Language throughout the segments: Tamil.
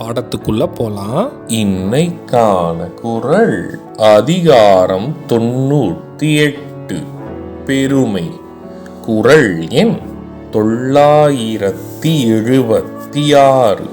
பாடத்துக்குள்ள போலாம். இன்னைக்கான குரல் அதிகாரம் தொண்ணூத்தி எட்டு. பெருமை. குரல் எண் தொள்ளாயிரத்தி எழுபத்தி ஆறு.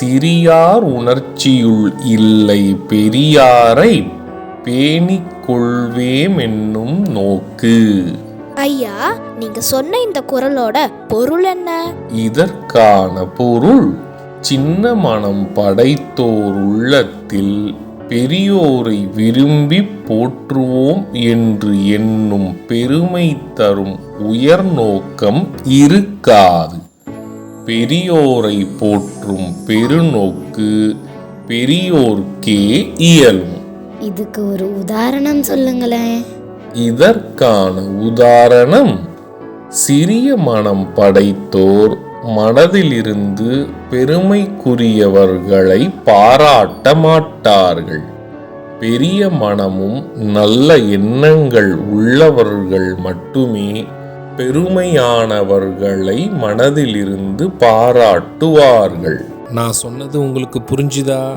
சிறியார் உணர்ச்சியுள் இல்லை பெரியாரை பேணிக் கொள்வேம் என்னும் நோக்கு. ஐயா நீங்க சொன்ன இந்த குரலோட பொருள் என்ன? இதற்கான பொருள் சின்ன மனம் படைத்தோர் உள்ளத்தில் பெரியோரை விரும்பி போற்றுவோம் என்று எண்ணும் பெருமை தரும் உயர் நோக்கம் இருக்காது. பெரியோரை போற்றும் பெருநோக்கு பெரியோர்க்கே இயலும். இதுக்கு ஒரு உதாரணம் சொல்லுங்களேன். இதற்கான உதாரணம் சிறிய மனம் படைத்தோர் மனதிலிருந்து பெருமைக்குரியவர்களை பாராட்ட மாட்டார்கள். பெரிய மனமும் நல்ல எண்ணங்கள் உள்ளவர்கள் மட்டுமே பெருமையானவர்களை மனதிலிருந்து பாராட்டுவார்கள். நான் சொன்னது உங்களுக்கு புரிஞ்சுதா?